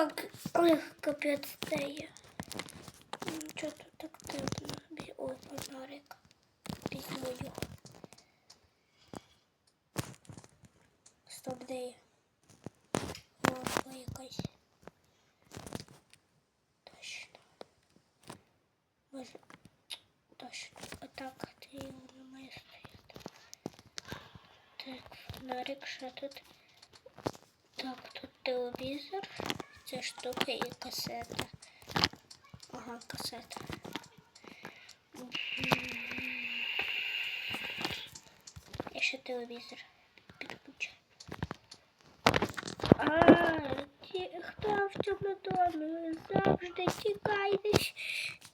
Так, ой, капець стає. Чого тут так? Бі- Ой, фонарик. Візьму його. Стоп, де я? Лампа якась. Точно. Може, точно. Отак ти його не має стояти. Так, фонарик, що тут? Так, тут телевізор. Ця штука і касета. Ага, касета. І ще телевізор. Підключаю. А, ті, хто в цьому домі? Завжди тікайте,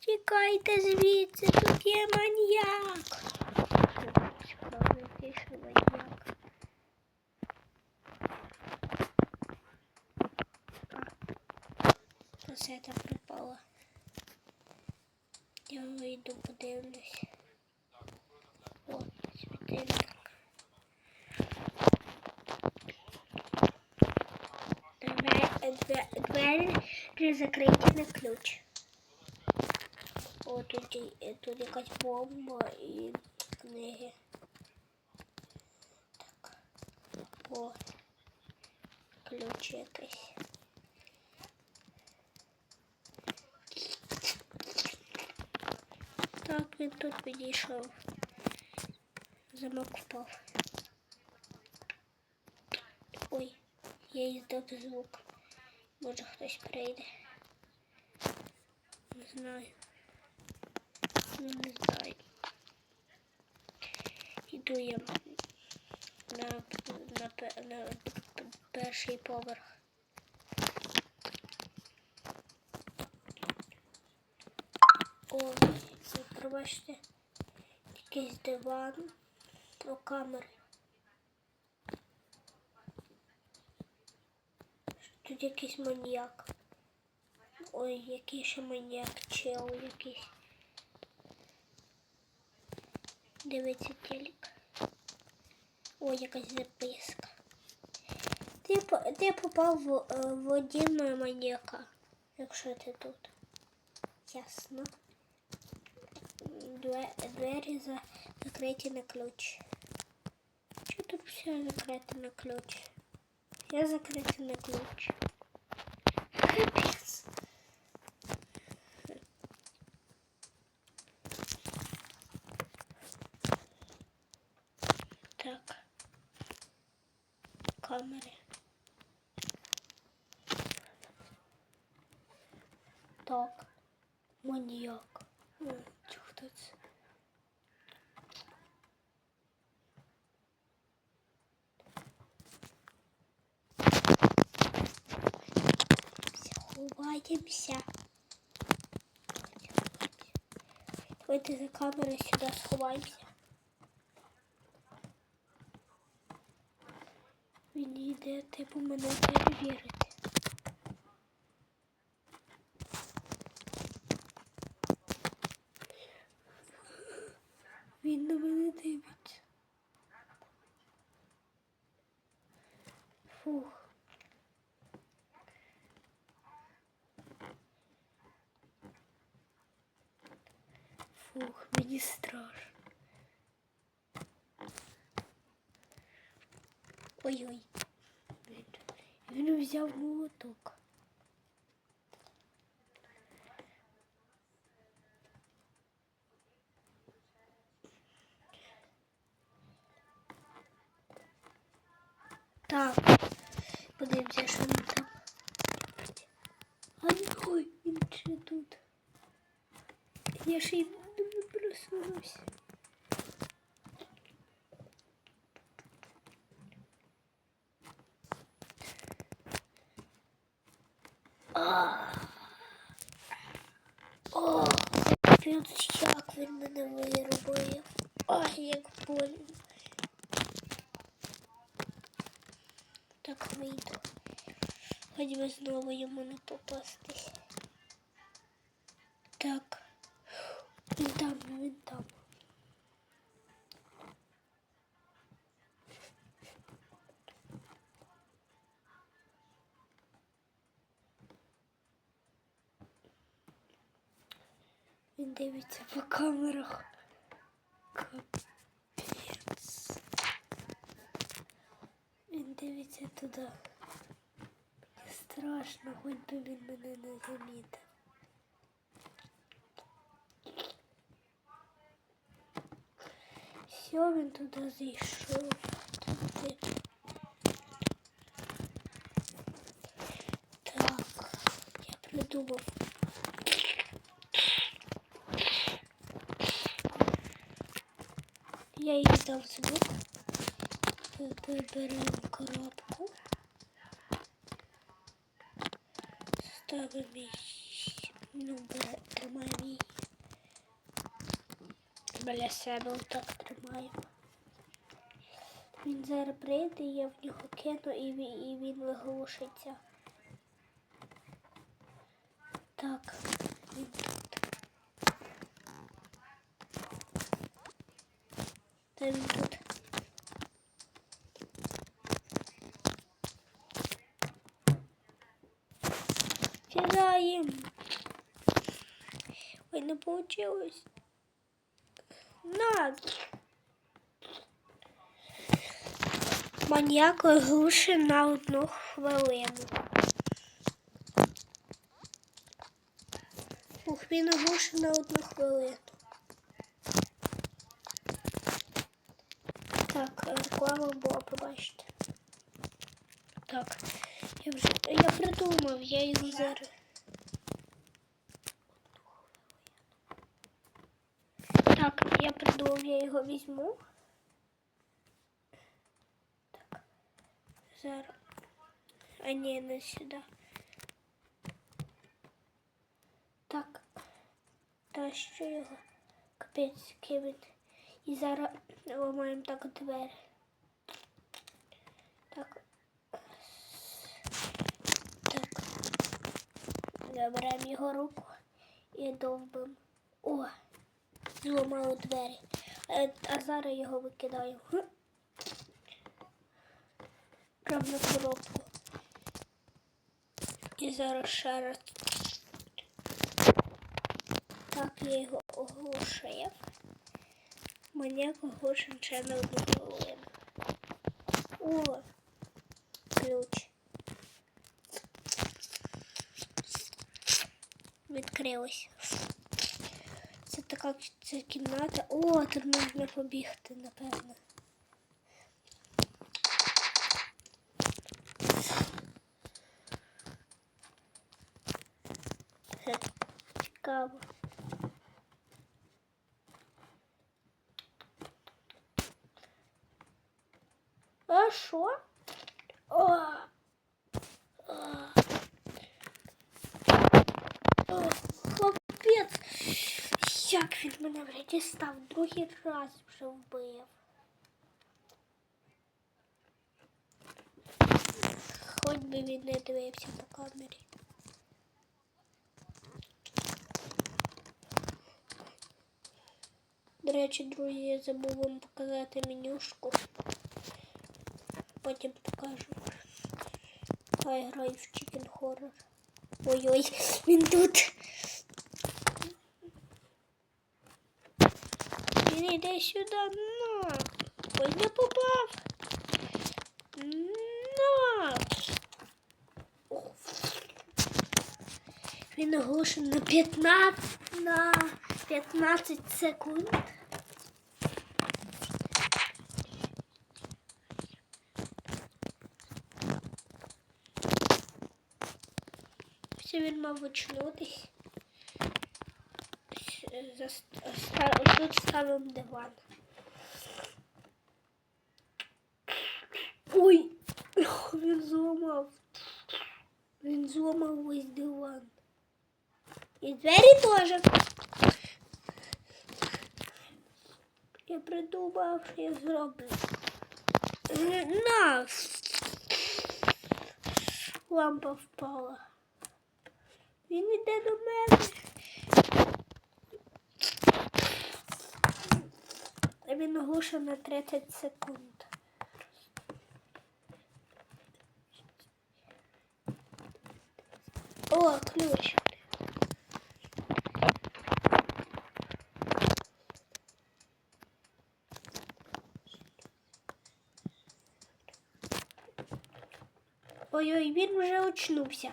тікайте звідси, тут є маньяк. Справді, ще маньяк. Касета пропала. Я вийду, подивлюсь. О, світильник. Две- две- Двері закриті на ключ. О, тут, і- тут якась бомба і книги. Так. О, ключ якийсь. Він тут підійшов. Замок впав. Ой, я їздив звук. Може хтось прийде. Не знаю. Ну, не знаю. Іду я на, на, пе- на перший поверх. О, пробачте, якийсь диван про камери. Тут якийсь маньяк. Ой, який ще маньяк, чел якийсь. Дивиться телек. Ой, якась записка. Ти, ти попав в, е, в один маньяка, якщо ти тут. Ясно. Две- Двері за, закриті на ключ. Чого тут все закрите на ключ? Все закрите на ключ. Капець. Так. Камери. Так. Маніяк. М, Чого Хто це? Ховаємося. Давайте за камерою сюди сховаємося. Він йде, типу, мене перевірити. Фух, мені страшно. Ой-ой. Він, він взяв молоток. Так, подивимося, що він там. А ой, він ще тут. Я ще й А. О, капець, як він мене виробив. Ай, як больно. Так вийду. Хоч би знову йому не попастись. Так. Він там, він там. Він дивиться по камерах. Капець. Він дивиться туди. Мені страшно, хоч би він мене не замітив. Все, він туди зайшов. Туди. Так, я придумав. Я їй дав звук. Тепер беремо коробку. Ставимо її. Ну, тримаємо її. Біля себе отак тримаємо. Він зараз прийде, я в нього кину і він, і він виглушиться. Так, він тут. Та тут. Кидаем. Ой, не получилось. На. Маньяк глуши на одну хвилину. Ух, він оглушив на одну хвилину. Так, реклама була, побачите. Так, я вже я придумав, я його зараз. Так, я придумав, я його візьму. Так. Зараз. А ні, не сюди. Так. Та що його? Капець, кивін. І зараз ламаємо так двері. Так. Так. Заберемо його руку і довбимо. О! Зламали двері. Е, А зараз його викидаємо. Прямо на коробку. І зараз ще раз. Так, я його оглушив. Маньяк оглушен ще на одну. О, ключ. Відкрилось. Це така це кімната. О, тут можна побігти, напевно. Цікаво. А що? О! О! О, Хлопець! Як він мене вже дістав, другий раз вже вбив. Хоч би він не дивився по камері. До речі, друзі, я забув вам показати менюшку. Потім покажу. Я граю в Chicken Horror. Ой-ой, він тут. Він йде сюди. На. Ой, не попав. На. Він оголошений на 15, на 15 секунд. Все він мав очнутись. Тут ставимо диван. Ой, він зламав. Він зламав ось диван. І двері теж. Я придумав, що я зроблю. На! Лампа впала. Він іде до мене. Він оглушив на 30 секунд. О, ключ. Ой-ой, він вже очнувся.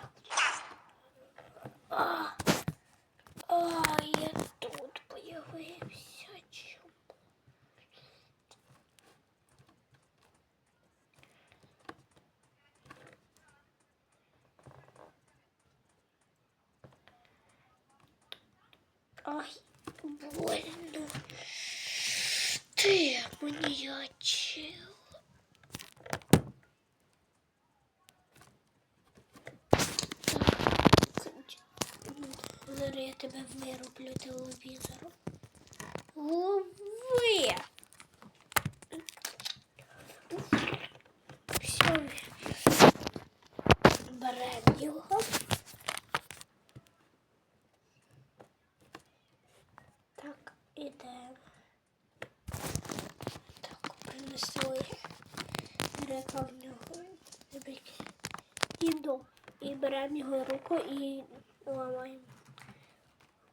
Больно. Ти мені очила. Зараз я тебе вироблю телевізором. Лови! Все. Беремо його. Ідемо. Так, принесли. Река в нього. Дідо. І беремо його руку і ламаємо.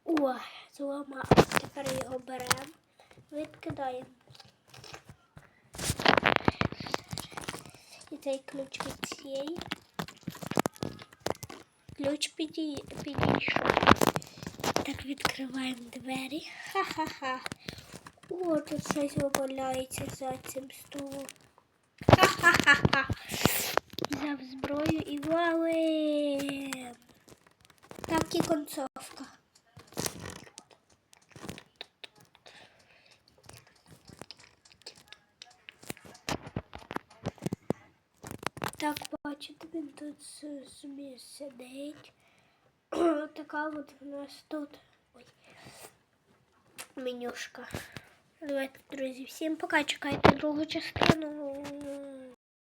О, зламав. Тепер його беремо, відкидаємо. І цей ключ від цієї. Ключ підійшов. Так відкриваємо двері. Ха-ха-ха. О, тут щось валяється за цим столом. Ха-ха-ха. Взяв зброю і валим. Так і концовка. Так, бачите, він тут собі сидить. Така от у нас тут ой, менюшка. Давайте, друзі, всім пока. Чекайте другу частину.